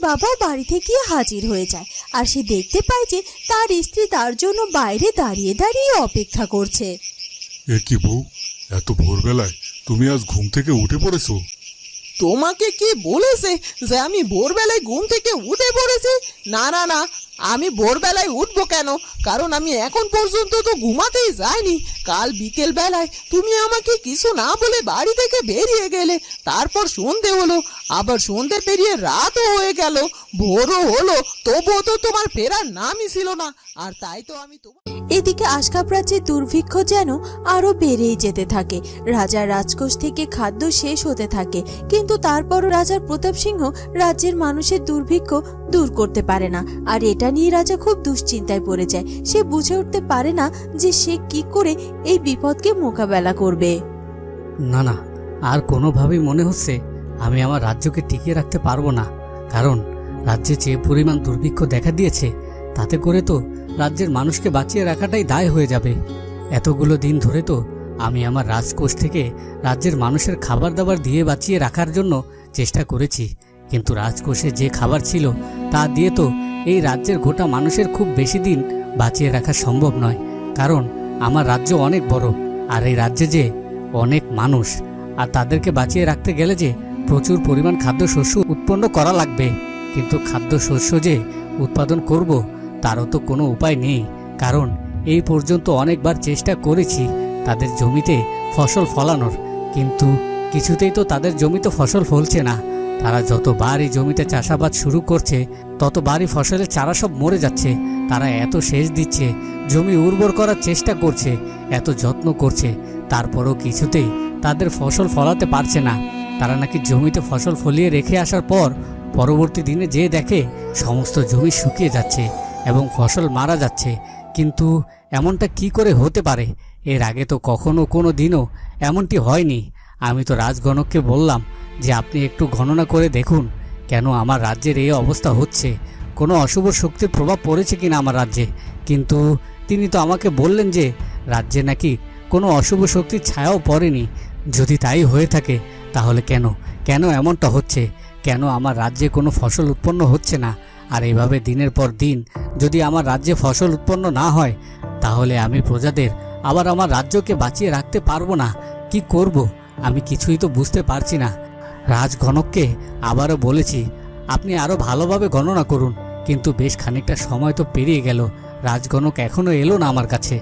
বাবা বাড়ি থেকে হাজির হয়ে যায় আর সে দেখতে পায় যে তার স্ত্রী তার জন্য বাইরে দাঁড়িয়ে দাঁড়িয়ে অপেক্ষা করছে। এ কি বউ? এত ভোরবেলায় তুমি আজ ঘুম থেকে উঠে পড়েছো? তোমাকে কি বলেছে যে আমি ভোরবেলায় ঘুম থেকে উঠে পড়েছি? না না না আমি ভোরবেলায় উঠবো কেন? কারণ আমি এখন পর্যন্ত তো ঘুমাতেই যাইনি। কাল বিকেল বেলায় তুমি আমাকে কিছু না বলে বাড়ি থেকে বেরিয়ে গেলে, তারপর সন্ধে হলো। আবার সন্ধে পেরিয়ে রাতও হয়ে গেল। ভোরও হলো, তবুও তো তোমার ফেরার নামই ছিল না। আর তাই তো আমি তোমার এদিকে আশকাপ রাজ্যের দুর্ভিক্ষ যেন আরও বেড়েই যেতে থাকে। রাজার রাজকোষ থেকে খাদ্য শেষ হতে থাকে, কিন্তু তারপরও রাজার প্রতাপ সিংহ রাজ্যের মানুষের দুর্ভিক্ষ দূর করতে পারে না। আর এটা নিয়ে রাজা খুব দুশ্চিন্তায় পড়ে যায়। সে বুঝে উঠতে পারে না যে সে কি করে এই বিপদকে মোকাবেলা করবে। না না, আর কোনোভাবেই মনে হচ্ছে আমি আমার রাজ্যকে টিকিয়ে রাখতে পারব না। কারণ রাজ্যে যে পরিমাণ দুর্ভিক্ষ দেখা দিয়েছে, তাতে করে তো রাজ্যের মানুষকে বাঁচিয়ে রাখাটাই দায় হয়ে যাবে। এতগুলো দিন ধরে তো আমি আমার রাজকোষ থেকে রাজ্যের মানুষের খাবার দাবার দিয়ে বাঁচিয়ে রাখার জন্য চেষ্টা করেছি। কিন্তু রাজকোষে যে খাবার ছিল, তা দিয়ে তো এই রাজ্যের গোটা মানুষের খুব বেশি দিন বাঁচিয়ে রাখা সম্ভব নয়। কারণ আমার রাজ্য অনেক বড়, আর এই রাজ্যে যে অনেক মানুষ, আর তাদেরকে বাঁচিয়ে রাখতে গেলে যে প্রচুর পরিমাণ খাদ্যশস্য উৎপন্ন করা লাগবে। কিন্তু খাদ্যশস্য যে উৎপাদন করব তারও তো কোনো উপায় নেই। কারণ এই পর্যন্ত অনেকবার চেষ্টা করেছি তাদের জমিতে ফসল ফলানোর। কিন্তু কিছুতেই তো তাদের জমিতে ফসল ফলছে না। তারা যতবার এই জমিতে চাষাবাদ শুরু করছে, ততবারই ফসলের চারা সব মরে যাচ্ছে। তারা এত সেচ দিচ্ছে, জমি উর্বর করার চেষ্টা করছে, এত যত্ন করছে, তারপরও কিছুতেই তাদের ফসল ফলাতে পারছে না। তারা নাকি জমিতে ফসল ফলিয়ে রেখে আসার পর পরবর্তী দিনে যে দেখে সমস্ত জমি শুকিয়ে যাচ্ছে। এবং ফসল মারা যাচ্ছে, কিন্তু এমনটা কি করে হতে পারে? এর আগে তো কখনো কোনো দিনও এমনটি হয়নি। আমি তো রাজগণককে বললাম যে আপনি একটু গণনা করে দেখুন কেন আমার রাজ্যের এই অবস্থা হচ্ছে। কোনো অশুভ শক্তির প্রভাব পড়েছে কিনা আমার রাজ্যে? কিন্তু তিনি তো আমাকে বললেন যে রাজ্যে নাকি কোনো অশুভ শক্তির ছায়াও পড়েনি। যদি তাই হয়ে থাকে, তাহলে কেন? কেন এমনটা হচ্ছে? কেন আমার রাজ্যে কোনো ফসল উৎপন্ন হচ্ছে না? আর এভাবে দিনের পর দিন যদি আমার রাজ্যে ফসল উৎপন্ন না হয়, তাহলে আমি প্রজাদের আবার আমার রাজ্যকে বাঁচিয়ে রাখতে পারব না। কি করব? আমি কিছুই তো বুঝতে পারছি না। রাজ রাজগণককে আবারও বলেছি, আপনি আরও ভালোভাবে গণনা করুন। কিন্তু বেশ খানিকটা সময় তো পেরিয়ে গেল। রাজগণক এখনও এলো না আমার কাছে।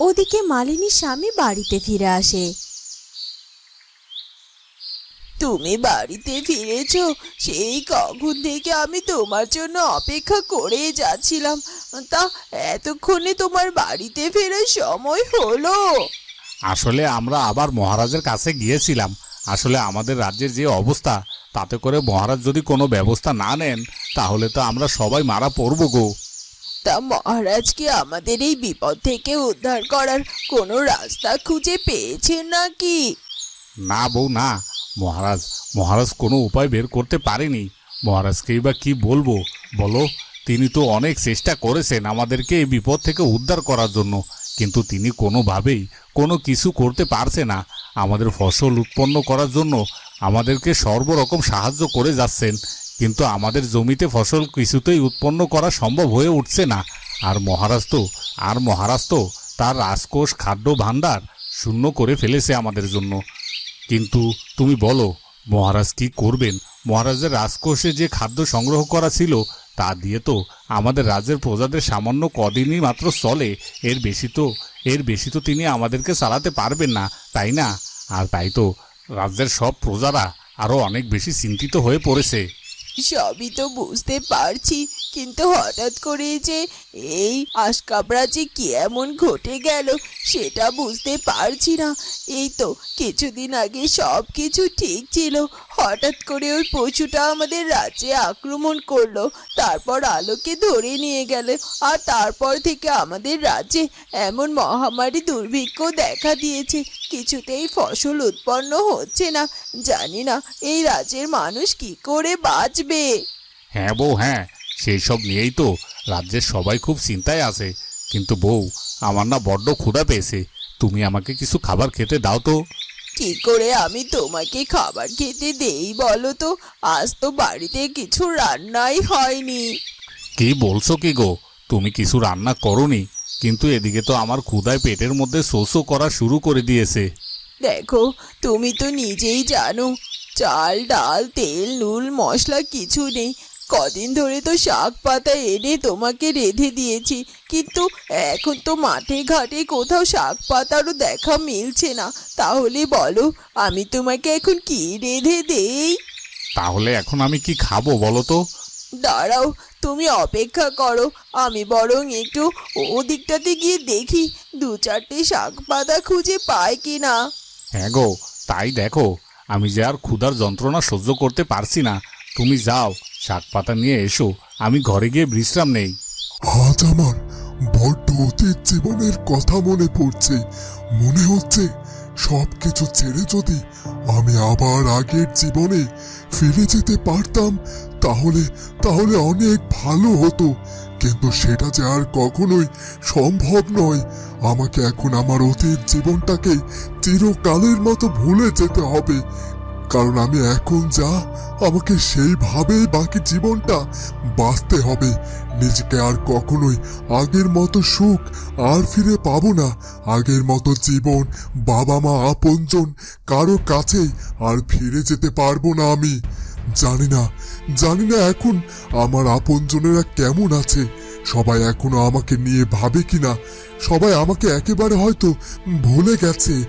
ওদিকে মালিনীর স্বামী বাড়িতে ফিরে আসে। তুমি বাড়িতে ফিরেছ সেই কখন থেকে আমি তোমার জন্য অপেক্ষা করে যাচ্ছিলাম। তা এতক্ষণে তোমার বাড়িতে ফেরার সময় হলো। আসলে আমরা আবার মহারাজের কাছে গিয়েছিলাম। আসলে আমাদের রাজ্যের যে অবস্থা তাতে করে মহারাজ যদি কোনো ব্যবস্থা না নেন তাহলে তো আমরা সবাই মারা পড়ব গো। তা মহারাজকে আমাদের এই বিপদ থেকে উদ্ধার করার কোনো রাস্তা খুঁজে পেয়েছেন নাকি? না বউ না। মহারাজ মহারাজ কোনো উপায় বের করতে পারেনি। মহারাজকেই বা কি বলব? বলো, তিনি তো অনেক চেষ্টা করেছেন আমাদেরকে এই বিপদ থেকে উদ্ধার করার জন্য, কিন্তু তিনি কোনোভাবেই কোনো কিছু করতে পারছে না। আমাদের ফসল উৎপন্ন করার জন্য আমাদেরকে সর্বরকম সাহায্য করে যাচ্ছেন, কিন্তু আমাদের জমিতে ফসল কিছুতেই উৎপন্ন করা সম্ভব হয়ে উঠছে না। আর মহারাজ তো, আর মহারাজ তো তার রাজকোষ, খাদ্য, ভাণ্ডার শূন্য করে ফেলেছে আমাদের জন্য। কিন্তু তুমি বলো, মহারাজ কি করবেন? মহারাজের রাজকোষে যে খাদ্য সংগ্রহ করা ছিল, তা দিয়ে তো আমাদের রাজ্যের প্রজাদের সামান্য কদিনই মাত্র চলে। এর বেশি তো, এর বেশি তো তিনি আমাদেরকে চালাতে পারবেন না, তাই না? আর তাই তো, রাজ্যের সব প্রজারা আরও অনেক বেশি চিন্তিত হয়ে পড়েছে। সবই তো বুঝতে পারছি। কিন্তু হঠাৎ করে যে এই আশকাবরা যে কি এমন ঘটে গেল, সেটা বুঝতে পারছি না। এই তো কিছুদিন আগে সব কিছু ঠিক ছিল। হঠাৎ করে ওই পশুটা আমাদের রাজ্যে আক্রমণ করল, তারপর আলোকে ধরে নিয়ে গেল। আর তারপর থেকে আমাদের রাজ্যে এমন মহামারী দুর্ভিক্ষ দেখা দিয়েছে, কিছুতেই ফসল উৎপন্ন হচ্ছে না। জানি না এই রাজ্যের মানুষ কি করে বাঁচবে। হ্যাঁ বউ হ্যাঁ। সেই সব নিয়েই তো রাজ্যের সবাই খুব চিন্তায় আছে। কিন্তু বউ আমার না বড্ড ক্ষুধা পেয়েছে। তুমি আমাকে কিছু খাবার খেতে দাও তো। কি করে আমি তোমাকে খাবার খেতে দেই বলো তো? আজ তো বাড়িতে কিছু রান্নাই হয়নি। কি বলছো কি গো? তুমি কিছু রান্না করনি কিন্তু এদিকে তো আমার ক্ষুধায় পেটের মধ্যে শোষও করা শুরু করে দিয়েছে। দেখো তুমি তো নিজেই জানো চাল ডাল তেল নুন মশলা কিছু নেই। কদিন ধরে তো শাক পাতা এনে তোমাকে রেঁধে দিয়েছি কিন্তু এখন তো মাঠে ঘাটে কোথাও শাক পাতারও দেখা মিলছে না। তাহলে বলো আমি তোমাকে এখন কি রেঁধে দেই? তাহলে এখন আমি কি খাব বলো তো? দাঁড়াও তুমি অপেক্ষা করো আমি বরং একটু ওদিকটাতে গিয়ে দেখি দু চারটে শাক পাতা খুঁজে পাই কি না হ্যাঁ গো তাই দেখো আমি যে আর ক্ষুধার যন্ত্রণা সহ্য করতে পারছি না। তুমি যাও শাক পাতা নিয়ে এসো, আমি ঘরে গিয়ে বিশ্রাম নেই। আজ আমার বড্ড অতীত জীবনের কথা মনে পড়ছে। মনে হচ্ছে সব কিছু ছেড়ে যদি আমি আবার আগের জীবনে ফিরে যেতে পারতাম, তাহলে তাহলে অনেক ভালো হতো। কিন্তু সেটা যে আর কখনোই সম্ভব নয়। আমাকে এখন আমার অতীত জীবনটাকে চিরকালের মতো ভুলে যেতে হবে। কারণ আমি এখন যা আমাকে সেইভাবেই বাকি জীবনটা বাঁচতে হবে। নিজেকে আর কখনোই আগের মতো সুখ আর ফিরে পাবো না। আগের মতো জীবন বাবা মা আপনজন কারও কাছেই আর ফিরে যেতে পারব না আমি। জানি না জানি না এখন আমার আপনজনেরা কেমন আছে। সবাই এখনও আমাকে নিয়ে ভাবে কিনা? সবাই আমাকে একেবারে হয়তো ভুলে গেছে।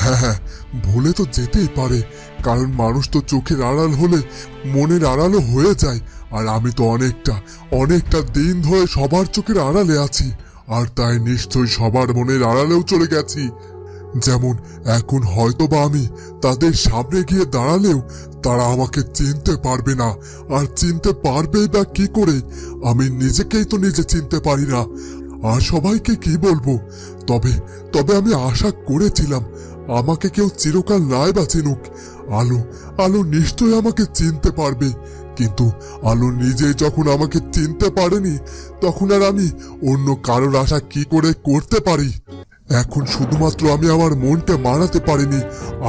হ্যাঁ হ্যাঁ ভুলে তো যেতেই পারে। কারণ মানুষ তো চোখের আড়াল হলে মনের আড়ালও হয়ে যায়। আর আমি তো অনেকটা অনেকটা দিন ধরে সবার চোখের আড়ালে আছি। আর তাই নিশ্চয়ই সবার মনের আড়ালেও চলে গেছি। যেমন এখন হয়তো বা আমি তাদের সামনে গিয়ে দাঁড়ালেও তারা আমাকে চিনতে পারবে না। আর চিনতে পারবেই বা কি করে? আমি নিজেকেই তো নিজে চিনতে পারি না। আর সবাইকে কি বলব? তবে তবে আমি আশা করেছিলাম আমাকে কেউ চিরকাল নাই বা চিনুক আলো আলো নিশ্চয়ই আমাকে চিনতে পারবে। কিন্তু আলো নিজে যখন আমাকে চিনতে পারেনি, তখন আর আমি অন্য কারোর আশা কি করে করতে পারি? এখন শুধুমাত্র আমি আমার মনকে মানাতে পারিনি,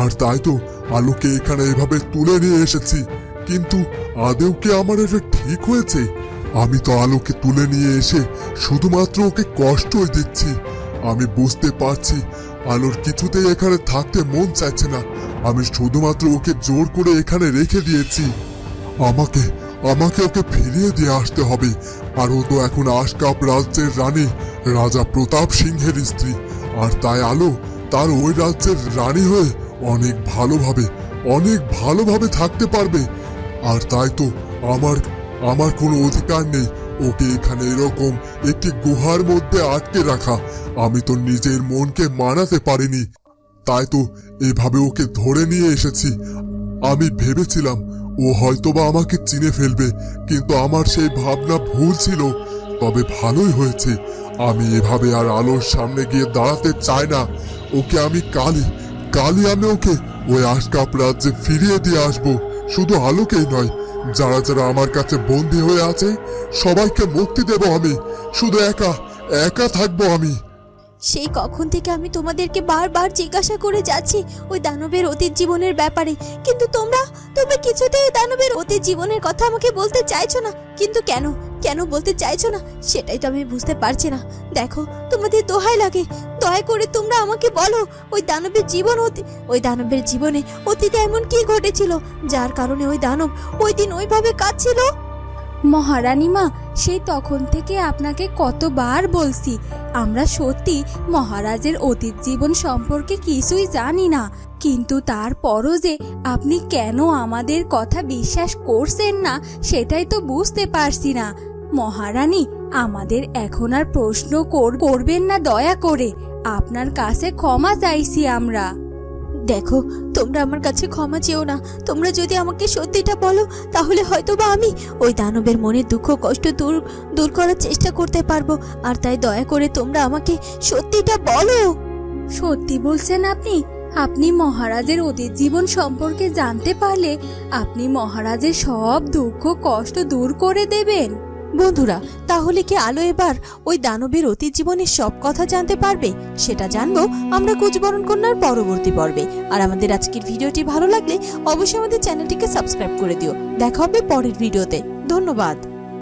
আর তাই তো আলোকে এখানে এভাবে তুলে নিয়ে এসেছি। কিন্তু আদেও কি আমার এটা ঠিক হয়েছে? আমি তো আলোকে তুলে নিয়ে এসে শুধুমাত্র ওকে কষ্টই দিচ্ছি। আমি বুঝতে পারছি। আলোর কিছুতেই এখানে থাকতে মন চাইছে না। আমি শুধুমাত্র ওকে জোর করে এখানে রেখে দিয়েছি। আমাকে আমাকে ওকে ফিরিয়ে দিয়ে আসতে হবে। আর ও তো এখন আশকাপ রাজ্যের রানী, রাজা প্রতাপ সিংহের স্ত্রী। আর তাই আলো তার ওই রাজ্যের রানী হয়ে অনেক ভালোভাবে অনেক ভালোভাবে থাকতে পারবে। আর তাই তো আমার আমার কোনো অধিকার নেই। ওকে এখানে এরকম একটি গুহার মধ্যে আটকে রাখা। আমি তো নিজের মনকে মানাতে পারিনি। তাই তো এভাবে ওকে ধরে নিয়ে এসেছি। আমি ভেবেছিলাম, ও হয়তোবা আমাকে চিনে ফেলবে, কিন্তু আমার সেই ভাবনা ভুল ছিল। তবে ভালোই হয়েছে। আমি এভাবে আর আলোর সামনে গিয়ে দাঁড়াতে চাই না। ওকে আমি কালি কালি আমি ওকে ওই আশকাপ রাজ্যে ফিরিয়ে দিয়ে আসব। শুধু আলোকেই নয় যারা যারা আমার কাছে বন্দী হয়ে আছে, সবাইকে মুক্তি দেব আমি। শুধু একা একা থাকব আমি। সেই কখন থেকে আমি তোমাদেরকে বারবার জিজ্ঞাসা করে যাচ্ছি ওই দানবের অতীত জীবনের ব্যাপারে। কিন্তু তোমরা তোমরা কিছুতেই দানবের অতীত জীবনের কথা আমাকে বলতে চাইছো না। কিন্তু কেন? কেন বলতে চাইছো না? সেটাই তো আমি বুঝতে পারছি না। দেখো, তোমাদের দোহাই লাগে। দয়া করে তোমরা আমাকে বলো, ওই দানবের জীবন অতি- ওই দানবের জীবনে অতীতে এমন কি ঘটেছিল, যার কারণে ওই দানব ওই দিন ওইভাবে কাঁদছিল? মহারানী মা সেই তখন থেকে আপনাকে কতবার বলছি, আমরা সত্যি মহারাজের অতীত জীবন সম্পর্কে কিছুই জানি না, কিন্তু তারপরও যে আপনি কেন আমাদের কথা বিশ্বাস করছেন না, সেটাই তো বুঝতে পারছি না। মহারানী, আমাদের এখন আর প্রশ্ন কর- করবেন না দয়া করে। আপনার কাছে ক্ষমা চাইছি আমরা। দেখো তোমরা আমার কাছে ক্ষমা চেও না। তোমরা যদি আমাকে সত্যিটা বলো তাহলে হয়তো বা আমি ওই দানবের মনের দুঃখ কষ্ট দূর দূর করার চেষ্টা করতে পারব। আর তাই দয়া করে তোমরা আমাকে সত্যিটা বলো। সত্যি বলছেন আপনি? আপনি মহারাজের অতীত জীবন সম্পর্কে জানতে পারলে আপনি মহারাজের সব দুঃখ কষ্ট দূর করে দেবেন। বন্ধুরা, তাহলে কি আলো এবার ওই দানবের অতীত জীবনের সব কথা জানতে পারবে? সেটা জানব আমরা কুচবরণ কন্যার পরবর্তী পর্বে। আর আমাদের আজকের ভিডিওটি ভালো লাগলে অবশ্যই আমাদের চ্যানেলটিকে সাবস্ক্রাইব করে দিও। দেখা হবে পরের ভিডিওতে। ধন্যবাদ।